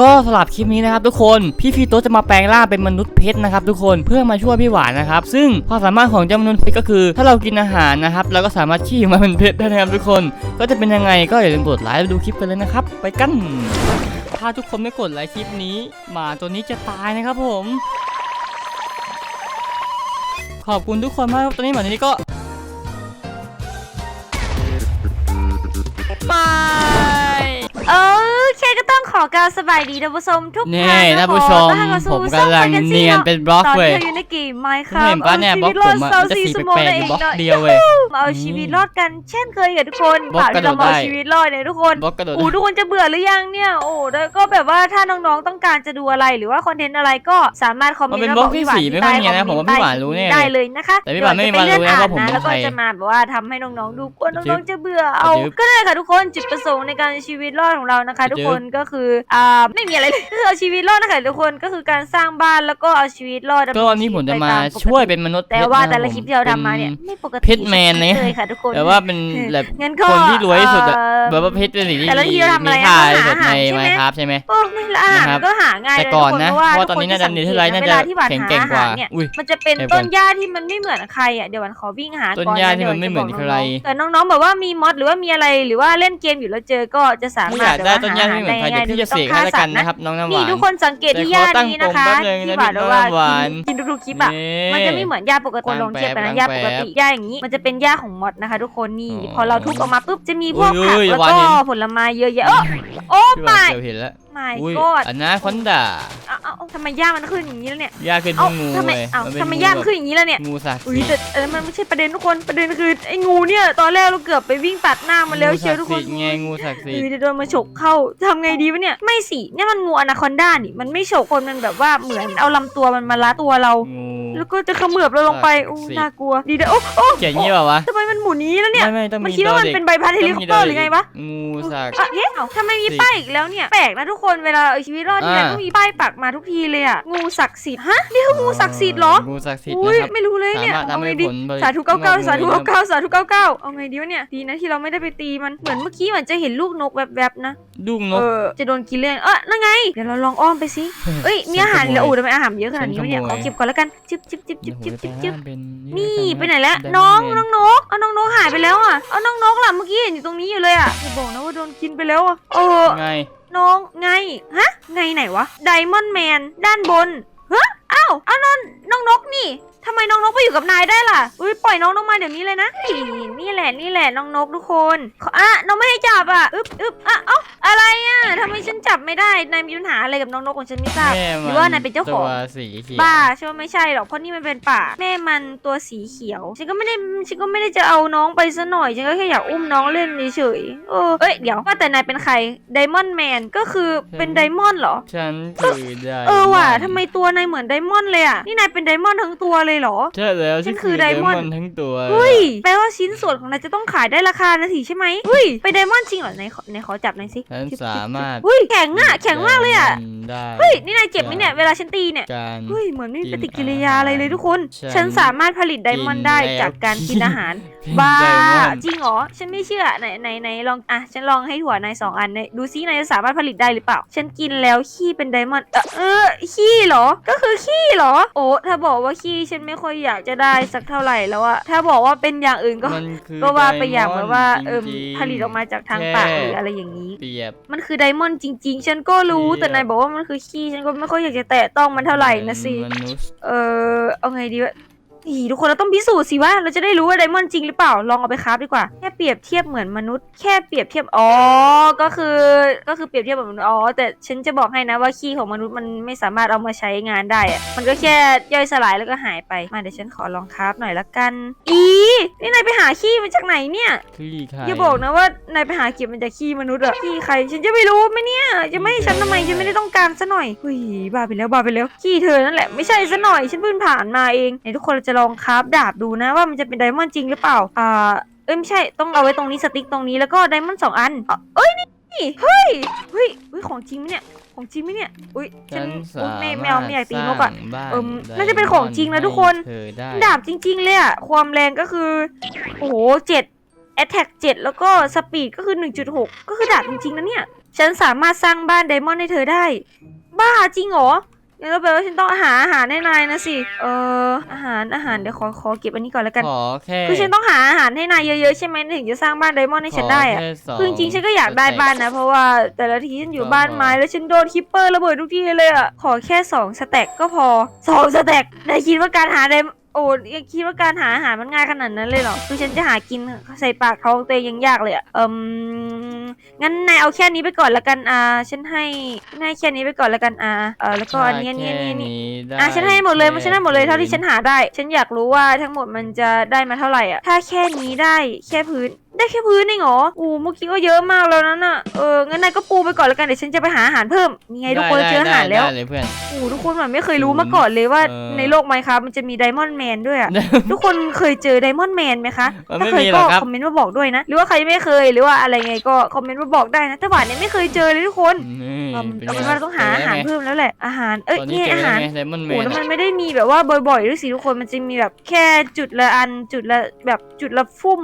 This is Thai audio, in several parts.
ก็สำหรับคลิปนี้นะครับทุกคนพี่ฟีโตจะมาแปลงร่างเป็นมนุษย์เพชรนะครับทุกคนเพื่อมาช่วยพี่หวานนะครับซึ่งความสามารถของเจ้ามนุษย์เพชรก็คือ ถ้าเรากินอาหารนะครับเราก็สามารถขี้มาเป็นเพชรได้นะครับทุกคน ก็จะเป็นยังไงก็อย่าลืมกดไลค์ไปดูคลิปกันเลยนะครับไปกันถ้าทุกคนไม่กดไลค์คลิปนี้หมาตัวนี้จะตายนะครับผม ขอบคุณทุกคนมากครับตอนนี้หมาตัวนี้ก็บาย ขอกล่าวสบายดีท่านผู้ชมทุกนี่ท่านท่านผู้ชมขอต้อนรับสู่ผมกำลังช่อเนียนเป็นบล็อกตอนเว้ยที่เราอยู่ในเกมไมค์คเห็นปะเนี่ยบล็อกผมอะมันจะสีแปลกๆอยู่บล็อกเดียวเว้ยมาเอาชีวิตรอดกันเช่นเคยกับทุกคนบล็อกกระโดดเรามาเอาได้ชีวิตรอดเนี่ยทุกคนบล็อกกระโดดโอ้ทุกคนจะเบื่อหรือยังเนี่ยโอ้แล้วก็แบบว่าถ้าน้องๆต้องการจะดูอะไรหรือว่าคอนเทนต์อะไรก็สามารถคอมเมมันนเป็นต์บล็อกมาที่พี่หวานสีไม่ค่อยเนียนนะผมว่าพี่หวานรู้แน่เลยได้เลยนะคะแต่พี่หวานไม่มีเดี๋ยวันรู้นะจว่าผมไปเป็นแล้วก็ใครจะมาแบบว่าทำให้น้องๆดูกลัวจึ๊น้องบๆจะเบื่อเอาจึ๊บก็ได้ค่ะทุกคนจุดประสงค์ในการชีวิตรอดของเรานะคะ ทุกคนก็คืออ่าไม่มีอะไรเลยคือเอาชีวิตรอดนะคะทุกคนก็คือการสร้างบ้านแล้วก็เอาชีวิตรอดดำเก็วันนี้ผมจะมาชีวิตไปตปกติช่วยเป็นมนุษย์เพแต่ชรว่านะแต่ละผมคลิปที่เราทำมาเนี่ยป็ไม่ปกติเพชรแมนเนี่ย เลยค่ะทุกคนแบบว่าเป็นแบบงั้นก็คนที่รวยที่สุดอะเอ่อแบบว่าเพชรเป็นสิ่งที่แต่ละทีเราทำอะไรมีค่าอะที่สุดในหาอาหารใช่ไหม ไมครับใช่ไหม โอ้ไม่ละอาหารนะครับก็หาง่ายแต่เลยก่อนทุนะคเพราะว่าทุกตอนนี้คน่าจะสังนิเกเทตศไลท์น่าเวจะลาที่หวานแข็งหาแกร่งอากว่าหารเนี่ยอุ้ยมันจะเป็นไอ้บอลต้นหญ้าที่มันไม่เหมือนใครอะเดี๋ยวหวันขอวิ่งหาต้นก่อนหญ้านะที่มันไม่เหมือนดี๋ยวใครจะบกน้องๆแต่น้องๆแบบว่ามีมอดหรือว่ามีอะไรหรือว่าเล่นเกมอยู่แล้วเจอก็จะสาไม่มารอถยากได้แบบว่ต้นหญ้าที่ไม่เหมือนใครเดี๋ยวพี่จะเสกให้แล้วกันนะครับ น้องน้ำหนี่วานทุกคนสังเกตที่หญ้านี้นะคะแต่ขอตั้งปมแป๊บนึงนะที่หวานพี่ว่าน้ำหวานกินทุกๆคลิปอะมันจะไม่เหมือนหญ้าปกติคนลองเทียบกันนะหญ้าปกติหญ้าอย่างนี้ มันจะเป็นหญ้าของมอดนะคะ ทุกคนนี่อ๋อพอเราทุบออกมาปุ๊บจะมีพวกอุ้ผักยแล้วหวานก็เห็นผลไม้เยอะแยะโอ้โอ้พี่หวาน my เกือบเห็นแล้ว my อุ้ย god อันนาคอนดา เอ้าเอ้าเอ้าทำไมหญ้ามันขึ้นอย่างนี้แล้วเนี่ยยากขึ้นเอ้าที่งูทำไมเลยเอ้ามันเป็นทำไมงูหญ้ามันแบบขึ้นอย่างนี้แล้วเนี่ย งูศักดิ์อุ้ยสิทแต่ธิ์เออมันไม่ใช่ประเด็นทุกคนประเด็นคือไอ้งูเนี่ยตอนแรกเราเกือบไปวิ่งตัดหน้ามันแล้วเชียวทุกคนงูศัดิ์สิทธิ์ไงงูศักดิ์สิทเออธิ์จะโดนมาฉกเข้าทำไงดีวะเนี่ยไม่สิเนี่ยมันงูอนาคอนด้านี่มันไม่ฉกคนมันแบบว่าเหมือนเอาลำตัวมันมาลัดตัวเรา งู แล้วก็จะเขมือบเราลงไปโอ้ศักดิ์สิทธิ์น่ากลัวดีเด้อโอ้โอ้เขียนงี้เปล่าวะทำไมมันหมุนนี้แล้วเนี่ยไม่ไม่ต้องมันมีคิดว่ามันด็กเป็นใบพัดเฮลิคอปเตอร์หรือไงวะ งูศักดิ์อะเฮ้ยเอ้าทำไมมีสิป้ายอีกแล้วเนี่ย แปลกนะทุกคน เวลาเอาชีวิตรอดที่ไหนอ่า ก็มีป้ายปักมาทุกทีเลยอะงูศักดิ์สิทธิ์ฮะนี่คืองูศักดิ์สิทธิ์เหรองูศักดิ์สิทธิ์อุ้ยนะครับ ไม่รู้เลยเนี่ยสามารถเอาทำไงให้ดีผลผลิตสาธุเก้าเก้างอกสาธุเงยเก้าเก้าสาธุเก้าเก้าเอาไงดีวะเนี่ยดีนะที่เราไม่ได้ไปตีมันเหมือนเมื่อกี้เหมือนจะเห็นลูกนกแวบๆนะลูกนเอกอจะโดนกินเล่นเออนั่นไงเดี๋ยวเราลองอ้อมไปสิเอ้ยมีอาหารแล้วโอ้ทำไมอาหารเยอะขนาดนี้วะเนี่ยฉันขขอโมยเก็บก่อนแล้วกันจิบจิบจิบจิบจิบจิบจิบเป็นนี่ไปไหนแล้วน้องน้องนกเอาน้องนกหายไปแล้วอะเอาน้องนกล่ะเมื่อกี้เห็นอยู่ตรงนี้อยู่เลยอะอย่าบอกนะว่าโดนกินไปแล้วอะเออไง น้องไง ฮะ ไงไหนวะไดมอนด์แมนด้านบนเฮ้อ้าวเอาน้อน น้องนกนี่ทำไมน้องนกไปอยู่กับนายได้ล่ะ อุ้ยปล่อยน้องนกมาเดี๋ยวนี้เลยนะนี่นี่แหละนี่แหละน้องนกทุกคนขออะน้องไม่ให้จับอะอึ๊บอึ๊บอะเอ้าอะไรอะทำไมฉันจับไม่ได้นายมีปัญหาอะไรกับน้องนกของฉันไม่ทราบแม่หรือว่านายเป็นเจ้าของตัวสีเขียวบ้าใช่ว่าไม่ใช่หรอกเพราะนี่มันเป็นป่าแม่มันตัวสีเขียวฉันก็ไม่ได้ฉันก็ไม่ได้จะเอาน้องไปซะหน่อยฉันก็แค่อยากอุ้มน้องเล่นเฉยๆเออเอ้ยเดี๋ยวว่าแต่นายเป็นใครไดมอนด์แมนก็คือเป็นไดมอนด์เหรอฉันคือได้เออว่ะทำไมตัวนายเหมือนไดมอนด์เลยอะนี่นายเป็นไดมอนด์ทั้งตัวเลยเหรอ ใช่แล้วฉันคือไดมอนด์ทั้งตัวเฮ้ยแปลว่าชิ้นส่วนของนายจะต้องขายได้ราคานะสิใช่ไหมเฮ้ยเป็นไดมอนด์จริงเหรอไหนขอไหนขอจับหน่อยสิฉันสามารถเฮ้ยแข็งอะแข็งมากเลยอะ ได้ เฮ้ย นี่นายเจ็บไหมเนี่ย เวลาฉันตีเนี่ย การ เฮ้ย เหมือนไม่มีกิปนฏิกิริยาอะไรเลยทุกคน ฉันฉันสามารถผลิตไดมอนด์ได้กินแล้วจากการกินกินอาหารเป็นบ้า ไดมอนด์ จริงเหรอ ฉันไม่เชื่อไหนไหนไหนลอง อะ ฉันลองให้ถั่วนายสองอันเนี่ยดูซินายจะสามารถผลิตได้หรือเปล่า ฉันกินแล้วขี้เป็นไดมอนด์ เออเออขี้เหรอ ก็คือขี้เหรอ โอ้ ถ้าบอกว่าขี้ฉันไม่ค่อยอยากจะได้สักเท่าไหร่แล้วอะถ้าบอกว่าเป็นอย่างอื่นก็ มันคือก็ว่าไปอย่างไดมแบนด์บว่าเอิมจริงๆผลิตออกมาจากทางแค่ปากหรืออะไรอย่างนี้ เปรียบ มันคือไดมอนด์จริง ๆ ฉันก็รู้เปรียบแต่นายบอกว่ามันคือขี้ฉันก็ไม่ค่อยอยากจะแตะต้องมันเท่าไหร่นะสิ มนุษย์เออเอาไงดีวะ อีทุกคนเราต้องพิสูจน์สิว่าเราจะได้รู้ว่าไดมอนด์จริงหรือเปล่าลองเอาไปคราฟดีกว่าแค่เปรียบเทียบเหมือนมนุษย์แค่เปรียบเทียบอ๋อก็คือก็คือเปรียบเทียบเหมือนมนุษย์อ๋อแต่ฉันจะบอกให้นะว่าขี้ของมนุษย์มันไม่สามารถเอามาใช้งานได้อะมันก็แค่ย่อยสลายแล้วก็หายไปมาเดี๋ยวฉันขอลองคราฟหน่อยละกัน อีนี่นายไปหาขี้มาจากไหนเนี่ยคลี่คลายอย่าบอกนะว่านายไปหาเก็บมันจากขี้มนุษย์อะขี้ใครฉันจะไม่รู้ไหมเนี่ยจะไม่ให้ฉันทำไมฉันไม่ได้ต้องการซะหน่อยเฮ้ยบ้าไปแล้วบ้าไปแล้วขี้เธอนั่นแหละไม่ใช่ซะหน่อยฉันเพิ่งผ่านมาเองไหนทุกคนเราจะลองคราฟดาบดูนะว่ามันจะเป็นไดมอนด์จริงหรือเปล่า อ่า เอ้ยไม่ใช่ ต้องเอาไว้ตรงนี้สติ๊กตรงนี้แล้วก็ไดมอนด์สองอันอะเอ้ยนี่นี่ เฮ้ย เฮ้ยเฮ้ยของจริงไหมเนี่ย ของจริงไหมเนี่ย อุ้ยฉัฉันนอุ๊สายไม่มารถไม่เอาไม่อยากตีนกอะสร้างบ้านเอิ่มไดน่าจะเป็นของจริงนะทุกคน ให้เธอได้ดาบจริง ๆ เลยอะความแรงก็คือ โอ้โหเจ็ด attack 7แล้วก็ speed ก็คือ 1.6 ก็คือดาบจริงๆนะเนี่ย ฉันสามารถสร้างบ้านไดมอนด์ให้เธอได้ บ้าจริงเหรอ งั้นก็แปลว่าฉันต้องหาอาหารให้นายนะสิเอออาหารอาหารเดี๋ยวขอขอเก็บอันนี้ก่อนแล้วกัน ขอแค่คือฉันต้องหาอาหารให้นายเยอะๆใช่ไหมถึงจะสร้างบ้านไดมอนด์ให้ฉันได้อะขแค่สงคือจริงๆฉันก็อยากได้บ้านนะ เพราะว่าแต่ละทีฉันอยู่ก็บ้านไม้แล้วฉันโดนคิปเปอร์ระเบิดทุกทีเลยอะขอแค่สองสแต็กก็พอสองสแต็กนายคิดว่าการหาได โอ้ยังคิดว่าการหาอาหารมันง่ายขนาดนั้นเลยเหรอคือฉันจะหากินใส่ปากท้องตัวเองยังยากเลยอะเอิมงั้นนายเอาแค่นี้ไปก่อนละกันอ่าฉันให้นายแค่นี้ไปก่อนละกันอ่าเออแล้วก็อันนี้อันนี้อันนี้อันนี้ได้อะฉันให้หมดเลยมันฉันให้หมดเลยเท่าที่ฉันหาได้ ฉันอยากรู้ว่าทั้งหมดมันจะได้มาเท่าไหร่อะถ้าแค่นี้ได้แค่พื้น ได้แค่พื้นเองเหรออู้เมื่อกี้ก็เยอะมากแล้วนั่นน่ะ เออ งั้นนายก็ปูไปก่อนแล้วกันเดี๋ยวฉันจะไปหาอาหารเพิ่มนี่ไงทุกคนได้เจออาหารแล้ว ได้ได้เลยเพื่อนอู้ทุกคนมันไม่เคยรู้มาก่อนเลยว่าเออ ในโลกไมครับมันจะมีไดมอนด์แมนด้วยอะ ทุกคนเคยเจอไดมอนด์แมนไหมคะ มันถ้าไม่เคยมีหรก็อกครับ คอมเมนต์มาบอกด้วยนะ หรือว่าใครไม่เคยหรือว่าอะไรไงก็คอมเมนต์มาบอกได้นะ แต่หวานเนี่ยไม่เคยเจอเลยทุกคนนี่เอิ่มเป็นเอาไงเป็นว่าเราต้องหาอาหารจเพิ่มแล้วแหละ อาหาร เอ้ยตอนนี่นี้เจออาแล้วหารไงไดมอนด์แมโอ้น แล้วมันไม่ได้มีแบบว่าบ่อยๆด้วยสิทุกคน มันจะมีแบบแค่จุดละอัน จุดละแบบจุดละฟุ่ม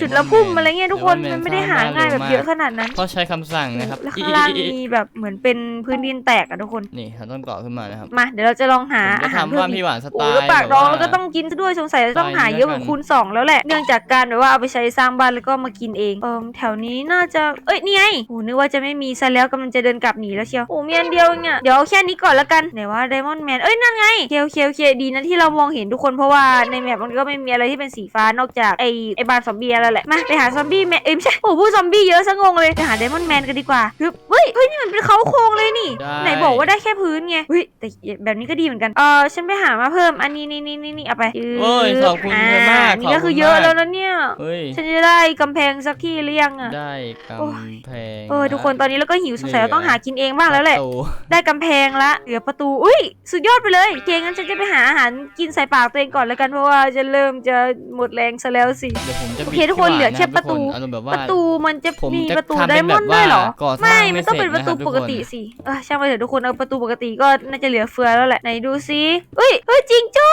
จุดละพุ่มอะไรเงี้ยทุกคนมันไม่ได้หาง่ายแบบเยอะขนาดนั้นเขาใช้คำสั่งนะครับแล้วข้างล่างมีแบบเหมือนเป็นพื้นดินแตกอะทุกคนนี่เราต้องเกาะขึ้นมานะครับมาเดี๋ยวเราจะลองหาผมอาจะหารทำเพิ่ว่ามอีพี่กหวานสไตโอ้ล์แล้วปากแบบร้องว่าแล้วก็ต้องกินซะด้วยสงสัยจะต้องหาเยอะกว่าสไตล์นี้แล้วกันคูณสองแล้วแหละเนื่องจากการแบบว่าเอาไปใช้สร้างบ้านแล้วก็มากินเองเอิมแถวนี้น่าจะเอ้ยนี่ไงโอ้นึกว่าจะไม่มีซะแล้วกำลังจะเดินกลับหนีแล้วเชียวโอ้มีอันเดียวเองอะเดี๋ยวเอาแค่นี้ก่อนละกันไหนว่าไดมอนด์แมนเอ้ยนั่นไงเคโอเคโอเคดีนะที่เรามองเห็นทุกคนเพราะว่าในแมปมันก็ไม่มีอะไรที่เป็นสีฟ้านอกจากไอไอบานซอมบี้แล้วแหละมาไปหาซอมบี้แมนเอ้ยไม่ใช่โอ้ผู้ซอมบี้เยอะซะงงเลยไปหาไดมอนด์แมนกันดีกว่าฮึบเฮ้ยเฮ้ยนี่มันเป็นเขาโครงเลยนี่ ได้ ไหนบอกว่าได้แค่พื้นไงเฮ้ยแต่แบบนี้ก็ดีเหมือนกันเออฉันไปหามาเพิ่มอันนี้นี่นี่นี่นี่เอาไปโอ้ยขอบคุณอ่มากนี่ก็ขอบคุณคือเยอะมาก แล้วนะเนี่ย เฮ้ย ฉันจะได้กำแพงสักที่หรือยังอะได้กโอ้ยำแพงเออทุกคนตอนนี้เราก็หิวสงสัยเหลือเราต้องหากินเองบ้างแล้วแหละ ประตูได้กำแพงละเหลือประตู อุ้ย สุดยอดไปเลยโอเคงั้นฉันจะไปหาอาหารกินใส่ปากตัวเองก่อนแล้วกันเพราะว่าจะเริ่มจะหมดแรงซะแล้วสิ เดี๋ยวผมจะโอบิดเคทุกคนพี่เหลือแค่วาประตูอารมณ์แบบปว่าระตูมันจะผมมีจะประตูทำไดเป็นมแบอนบด์ด้วยเหรอว่าก่อสร้างไม่ไม่มันต้องเป็นเสร็ปจระตูนะครับปกติทุกคนสิเออช่างไปเถอะทุกคนเอาประตูปกติก็น่าจะเหลือเฟือแล้วแหละไหนดูซิเฮ้ยเฮ้ยจิงโจ้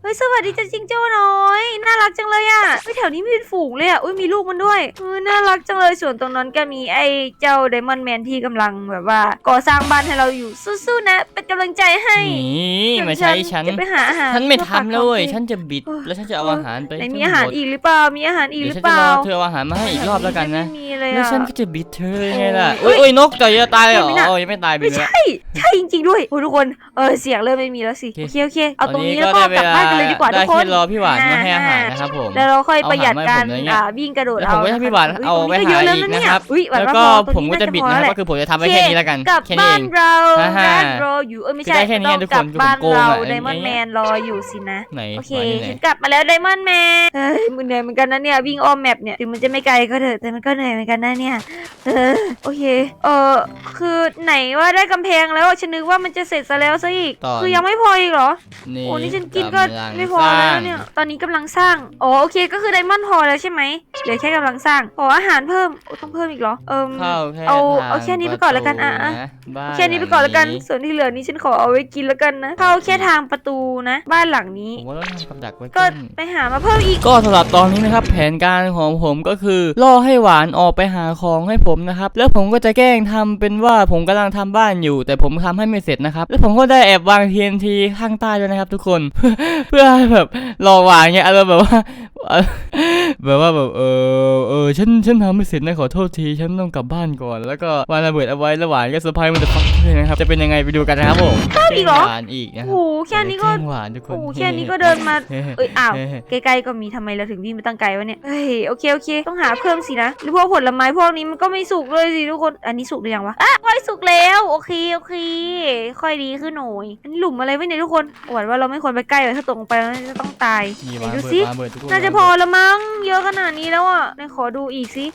เฮ้ยสวัสดีจ้าจิงโจ้น้อย น่ารักจังเลยอะเฮ้ยแถวนี้มีเป็นฝูงเลยอะอุ้ยมีลูกมันด้วยเออน่ารักจังเลยส่วนตรงนั้นก็มีไอ้เจ้าไดมอนด์แมนที่กำลังแบบว่า ก่อสร้างบ้านให้เราอยู่สู้ๆนะ เป็นกำลังใจให้นี่มาใช้ฉันจะไปหาอาหารฉันไม่พื่อฝากทำแล้วเว้ยท้องฉันจะบิดเออแล้วฉันจะเอาอาหารไปไหนมีทั้งอาหารหมดอีกหรือเปล่ามีอาหารอีกหเดี๋ยรืวอฉันเปจะรล่าอเธอเอาอาหารมาให้อีกรอบแล้วกันนะไม่มีเลย แล้วอะ ฉันก็จะบิดเธอยังไงล่ะโอ้อุ้ยยอุ้ยนกจ่อยจะตายเลยเหรอไม่น่า โอ้ยยังไม่ตายบิไม่นแล้วใช่ ใช่จริงๆด้วยโอ้ทุกคนเออเสียงเริ่มไม่มีแล้วสิโอโอเค เคโอเคเอาตรงนี้วัแล้วก็กลับบ้านกันเลยดีกว่าทุได้กคนแค่รอพี่หวานมาให้อาหารนะครับผม แล้วเราค่อยเอาประหยัดหามาให้การผมเลยเนี่ยอ่าวิ่งกระโดดแล้วเอาผมก็ให้พี่หวานะคะเอาไปฮ้ยหาตรงอีนี้กก็เยอะนะครับแล้วนะเนี่ยอุ๊ยหวานแล้วว่าก็พอตรงผมก็จะบิดานะครับแหก็ละคือผมจะทำไว้โอเคแค่นี้แล้วกันกลับแค่นี้บ้าเอนง เราอ่าฮะบ้านรออยู่เออไม่ใช่จะได้แค่นี้ต้องทุกกคลันบบ้านคือผมโกงเราอะไดมอนด์อย่างแมเงี้ยนรออยู่สินะ ไหนโอเควางที่ไหน ฉันกลับมาแล้วไดมอนด์แมนเฮ้ยมันเหนื่อยเหมือนกันนะเนี่ยวิ่งอ้อมแมปเนี่ยถึงมันจะไม่ไกลก็เถอะแต่มันก็เหนื่อยเหมือนกันนะเนี่ย เออ โอเค เออคือไหนว่าได้กำแพงแล้วฉันนึกว่ามันจะเสร็จซะแล้วซะอีก ตอน คือยังไม่พออีกเหรอ นี่โอ้นี่ฉันกินก็กำลังไม่พอสร้าแล้วงเนี่ย ตอนนี้กำลังสร้าง อ๋อโอเคก็คือไดมอนด์พอแล้วใช่ไหมเหลือแค่กำลังสร้าง ขออาหารเพิ่มโอ้ต้องเพิ่มอีกเหรอ เอิม เข้าแค่เอาทงเอาแค่นี้ไปก่อนแล้วกันอะปรอะตูบ้าแค่นี้ไปก่อนแล้วกันหงส่วนที่เหลือนี้ฉันขอเอาไว้กินแล้วกันนะ เข้าแค่ทางประตูนะ บ้านหลังนี้ ผมว่าต้องทำกับดักไว้ก็ก่อนไปหามาเพิ่มอีก ก็สำหรับตอนนี้นะครับแผนการของผมก็คือล่อให้หวานออกไปหาของให้ผมนะครับ แล้วผมก็จะแกล้งทำเป็นว่าผมกำลังทำบ้านอยู่ แต่ผมทำให้ไม่เสร็จนะครับ แล้วผมก็ได้แอบวาง TNT ข้างใต้ด้วยนะครับ ทุกคน เพื่อแบบหลอกวางเงี้ยอารมณ์แบบว่า แบบว่าแบบเออเออฉันฉันทำไม่เสร็จนะขอโทษทีฉันต้องกลับบ้านก่อน แล้วก็วางระเบิดเอาไว้แล้วหวานก็เซอร์ไพรส์มันจะฟักเลยนะครับจะเป็นยังไงไปดูกันนะครับผมเพิ่มอีกเหรอหวานอีกนะคโอ้รับโหแค่นี้ก็แกล้งหวานทุกคนโอ้โหแค่นี้ก็เดินมาเอ้ยอ้าวใกล้ๆก็มีทำไมเราถึงวิ่งมาตั้งไกลวะเนี่ยเฮ้ยโอเคโอเคต้องหาเพิ่มสินะหรือพวกผลไม้พวกนี้มันก็ไม่สุกเลยสิทุกคนอันนี้สุกหรือยังวะอะค่อยสุกแล้วโอเคโอเค ค่อยดีขึ้นหน่อยอันนี้หลุมอะไรไว้เนี่ยทุกคนหวังว่าเราไม่ควรไปใกล้เลยถ้าตกลงไปแล้วจะต้องตายนี่ไหนวางดูเบิดสิวางเบิดทุกคนน่าจะพอละมั้ง เยอะขนาดนี้แล้วอะไหนขอดูอีกสิ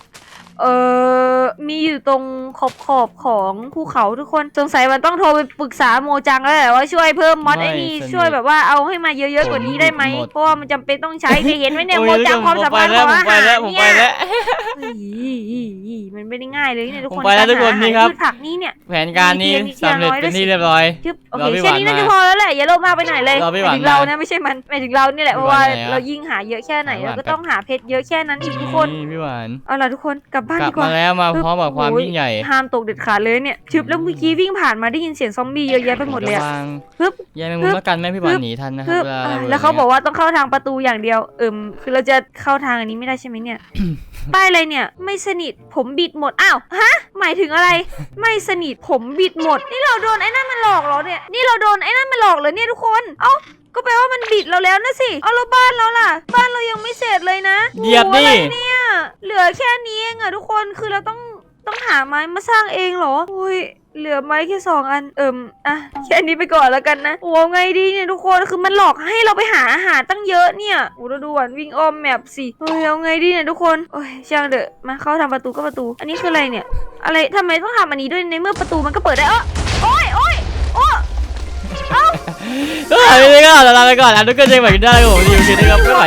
เออมีอยู่ตรงขอบขอบๆของภูเขาทุกคน สงสัยมันต้องโทรไปปรึกษาโมจังแล้วแหละว่าช่วยเพิ่มมอดไอ้นี่ช่วยแบบว่าเอาให้มาเยอะๆกว่านี้ได้ไหมเพราะว่ามันจำเป็นต้องใช้เคยเห็นไหมเนี่ยโอ้โมจังความสามารถของอาผมไปหารแล้วผมไปเนี่ยแล้วเฮ้ยมันไม่ได้ง่ายเลยเนี่ยทุกผคมนไปแล้วทุกคนารหานี่ครับ พืชผักนี่เนี่ย แผนการนี้มีเทียนสำเร็จมีเทียนน้อยด้วยเป็นที่สิเรียบร้อย ชึบโอรอเคพี่แค่นี้หวานน่าจะมาพอแล้วแหละอย่าโลภมากไปไหนเลยรอพี่หหมาายนวถึงเรามานะไม่ใช่มันหมายถึงเรานี่แหละเพพี่ราะหวาว่านไหนอะเรายิ่งหาเยอะแค่ไหนหาหวาน เราก็แป๊บต้องหาเพชรเยอะแค่นั้นอีกทุกคนนี่พี่หวาน เอาล่ะทุกคนกลับบ้านกลัดีบกว่ามาแล้วมาพร้อมกับความโอ้ยยิ่งใหญ่ห้ามตกเด็ดขาดเลยเนี่ยชึบแล้วเมื่อกี้วิ่งผ่านมาได้ยินเสียงซอมบี้เยอะแยะไปหมดเลยอะระวังฮึบยายแมงมุมแล้วกันแม่พี่บอลฮึบหนีทันนะครัคืบอเวลาอ่าระบิดแล้วเขานี่ยบอกว่าต้องเข้าทางประตูอย่างเดียว เอิมคือเราจะเข้าทางอันนี้ไม่ได้ใช่ไหมเนี่ย ป้ายอะไรเนี่ย ไม่สนิทผมบิดหมด อ้าว ฮะ หมายถึงอะไร ไม่สนิทผมบิดหมด นี่เราโดนไอ้นั่นมันหลอกเหรอเนี่ย นี่เราโดนไอ้นั่นมันหลอกเหรอเนี่ยทุกคน เอ้า ก็แปลว่ามันบิดเราแล้วนะสิเอาแล้วบ้านเราล่ะ บ้านเรายังไม่เสร็จเลยนะเหยียบดิ โอ้โหอะไรเนี่ย เหลือแค่นี้เองอะทุกคนคือเราต้องต้องหาไม้มาสร้างเองเหรออุ้ยเหลือไม้แค่สองอันเอิมอะแค่นี้ไปก่อนแล้วกันนะโอ้ไงดีเนี่ยทุกคนคือมันหลอกให้เราไปหาอาหารตั้งเยอะเนี่ยโอ้เราดูหวานวิ่งอ้อมแมปสิเฮ้ยเอาไงดีเนี่ยทุกคนโอ้ยช่างเถอะมาเข้าทางประตูก็ประตู อันนี้คืออะไรเนี่ย อะไรทำไมต้องทำอันนี้ด้วยในเมื่อประตูมันก็เปิดได้เออโอ้ยโอ้ยโอ้เอ อไม่ได้ก็ลาไปก่อนนะทุกคนเจอกันใหม่กันได้ครับผมดีโอเคนะครับไม่ไหว